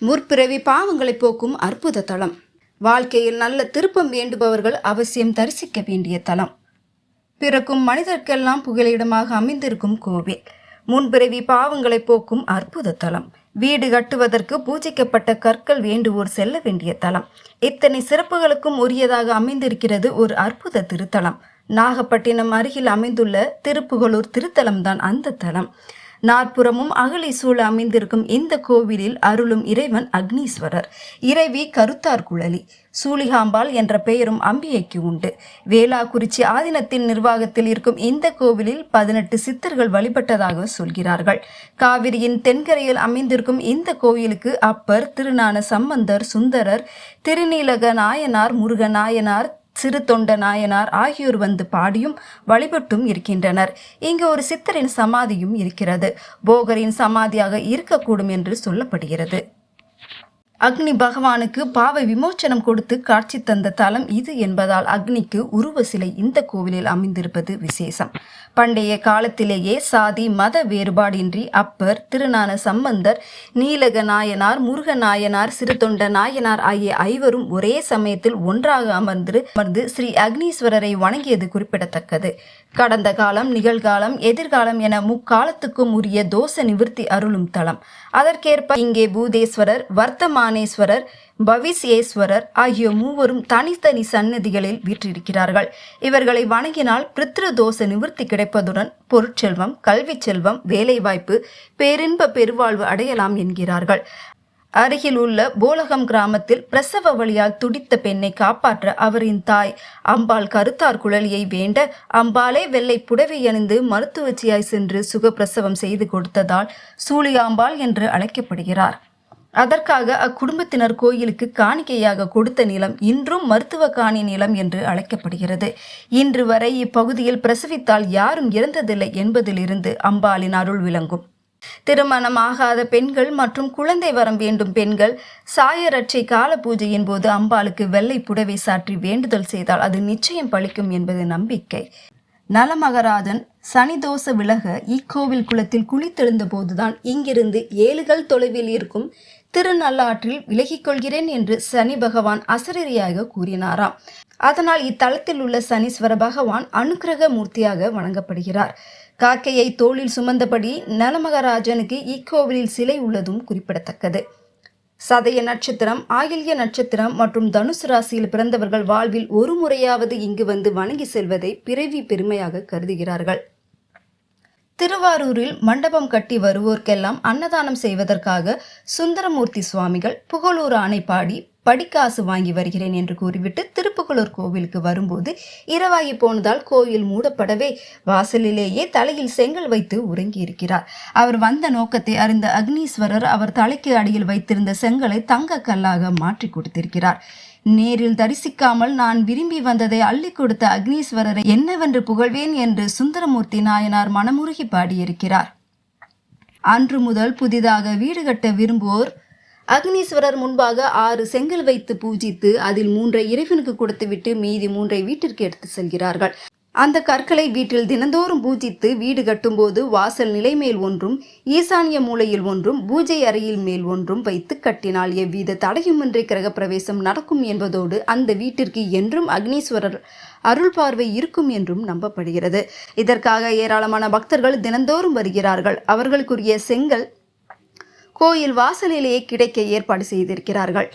முற்பிறவி பாவங்களை போக்கும் அற்புத தலம். வாழ்க்கையில் நல்ல திருப்பம் வேண்டுபவர்கள் அவசியம் தரிசிக்க வேண்டிய தலம். பிறக்கும் மனிதர்க்கெல்லாம் புகலிடமாக அமைந்திருக்கும் கோவில். முன்பிறவி பாவங்களை போக்கும் அற்புத தலம். வீடு கட்டுவதற்கு பூஜிக்கப்பட்ட கற்கள் வேண்டுவோர் செல்ல வேண்டிய தலம். இத்தனை சிறப்புகளுக்கும் உரியதாக அமைந்திருக்கிறது ஒரு அற்புத திருத்தலம். நாகப்பட்டினம் அருகில் அமைந்துள்ள திருப்புகலூர் திருத்தலம்தான் அந்த தலம். நாற்புறமும் அகலை சூழ அமைந்திருக்கும் இந்த கோவிலில் அருளும் இறைவன் அக்னீஸ்வரர். இறைவி கருத்தார் குழலி. சூலிகாம்பாள் என்ற பெயரும் அம்பிகைக்கு உண்டு. வேளாக்குறிச்சி ஆதீனத்தின் நிர்வாகத்தில் இருக்கும் இந்த கோவிலில் பதினெட்டு சித்தர்கள் வழிபட்டதாக சொல்கிறார்கள். காவிரியின் தென்கரையில் அமைந்திருக்கும் இந்த கோயிலுக்கு அப்பர் திருஞான சம்பந்தர் சுந்தரர் திருநீலக நாயனார் முருகநாயனார் சிறு தொண்ட நாயனார் ஆகியோர் வந்து பாடியும் வழிபட்டும் இருக்கின்றனர். இங்கு ஒரு சித்தரின் சமாதியும் இருக்கிறது. போகரின் சமாதியாக இருக்கக்கூடும் என்று சொல்லப்படுகிறது. அக்னி பகவானுக்கு பாவ விமோச்சனம் கொடுத்து காட்சி தந்த தலம் இது என்பதால் அக்னிக்கு உருவ சிலை இந்த கோவிலில் அமைந்திருப்பது விசேஷம். பண்டைய காலத்திலேயே சாதி மத வேறுபாடின்றி அப்பர் திருநான சம்பந்தர் நீலக நாயனார் முருக நாயனார் சிறுதொண்ட நாயனார் ஆகிய ஐவரும் ஒரே சமயத்தில் ஒன்றாக அமர்ந்து அமர்ந்து ஸ்ரீ அக்னீஸ்வரரை வணங்கியது குறிப்பிடத்தக்கது. கடந்த காலம் நிகழ்காலம் எதிர்காலம் என முக்காலத்துக்கும் உரிய தோஷ நிவர்த்தி அருளும் தலம். அதற்கேற்ப இங்கே பூதேஸ்வரர் வர்த்தமானேஸ்வரர் பவிசியேஸ்வரர் ஆகிய மூவரும் தனித்தனி சன்னதிகளில் வீற்றிருக்கிறார்கள். இவர்களை வணங்கினால் பித்ரு தோஷ நிவர்த்தி கிடைப்பதுடன் பொருட்செல்வம் கல்வி செல்வம் வேலைவாய்ப்பு பேரின்ப பெருவாழ்வு அடையலாம் என்கிறார்கள். அருகில் உள்ள போலகம் கிராமத்தில் பிரசவ வழியால் துடித்த பெண்ணை காப்பாற்ற அவரின் தாய் அம்பாள் கருத்தார் குழலியை வேண்ட அம்பாளே வெள்ளை புடவை அணிந்து மருத்துவச்சியாய் சென்று சுகப்பிரசவம் செய்து கொடுத்ததால் சூழியாம்பாள் என்று அழைக்கப்படுகிறார். அதற்காக அக்குடும்பத்தினர் கோயிலுக்கு காணிக்கையாக கொடுத்த நிலம் இன்றும் மருத்துவ காணி நிலம் என்று அழைக்கப்படுகிறது. இன்று வரை இப்பகுதியில் பிரசவித்தால் யாரும் இறந்ததில்லை என்பதிலிருந்து அம்பாளின் அருள் விளங்கும். திருமணம் ஆகாத பெண்கள் மற்றும் குழந்தை வரம் வேண்டும் பெண்கள் சாயரட்சை கால பூஜையின் போது அம்பாளுக்கு வெள்ளை புடவை சாற்றி வேண்டுதல் செய்தால் அது நிச்சயம் பளிக்கும் என்பது நம்பிக்கை. நலமகராஜன் சனிதோஷ விலக இக்கோவில் குளத்தில் குளித்தெழுந்த போதுதான் இங்கிருந்து ஏழுகள் தொலைவில் இருக்கும் திருநள்ளாற்றில் விலகிக் கொள்கிறேன் என்று சனி பகவான் அசரீரியாக கூறினாராம். அதனால் இத்தலத்தில் உள்ள சனீஸ்வர பகவான் அனுக்கிரக மூர்த்தியாக வணங்கப்படுகிறார். காக்கையை தோளில் சுமந்தபடி நலமகராஜனுக்கு இக்கோவிலில் சிலை உள்ளதும் குறிப்பிடத்தக்கது. சதய நட்சத்திரம் ஆயில்ய நட்சத்திரம் மற்றும் தனுசு ராசியில் பிறந்தவர்கள் வாழ்வில் ஒரு முறையாவது இங்கு வந்து வணங்கி செல்வதை பிறவி பெருமையாக கருதுகிறார்கள். திருவாரூரில் மண்டபம் கட்டி வருவோர்க்கெல்லாம் அன்னதானம் செய்வதற்காக சுந்தரமூர்த்தி சுவாமிகள் புகழூர் ஆணை பாடி படிக்காசு வாங்கி வருகிறேன் என்று கூறிவிட்டு திருப்புகளூர் கோவிலுக்கு வரும்போது இரவாகி போனதால் கோயில் மூடப்படவே வாசலிலேயே தலையில் செங்கல் வைத்து உறங்கியிருக்கிறார். அவர் வந்த நோக்கத்தை அறிந்த அக்னீஸ்வரர் அவர் தலைக்கு அடியில் வைத்திருந்த செங்கலை தங்க கல்லாக மாற்றி கொடுத்திருக்கிறார். நேரில் தரிசிக்காமல் நான் விரும்பி வந்ததை அள்ளி கொடுத்த அக்னீஸ்வரரை என்னவென்று புகழ்வேன் என்று சுந்தரமூர்த்தி நாயனார் மனமுருகி பாடியிருக்கிறார். அன்று முதல் புதிதாக வீடு கட்ட விரும்புவோர் அக்னீஸ்வரர் முன்பாக ஆறு செங்கல் வைத்து பூஜித்து அதில் மூன்றை இறைவனுக்கு கொடுத்துவிட்டு மீதி மூன்றை வீட்டிற்கு எடுத்து செல்கிறார்கள். அந்த கற்களை வீட்டில் தினந்தோறும் பூஜித்து வீடு கட்டும்போது வாசல் நிலைமேல் ஒன்றும் ஈசானிய மூலையில் ஒன்றும் பூஜை அறையில் மேல் ஒன்றும் வைத்து கட்டினால் எவ்வித தடையுமின்றி கிரகப்பிரவேசம் நடக்கும் என்பதோடு அந்த வீட்டிற்கு என்றும் அக்னீஸ்வரர் அருள் பார்வை இருக்கும் என்றும் நம்பப்படுகிறது. இதற்காக ஏராளமான பக்தர்கள் தினந்தோறும் வருகிறார்கள். அவர்களுக்குரிய செங்கல் கோயில் வாசலிலேயே கிடைக்க ஏற்பாடு செய்திருக்கிறார்கள்.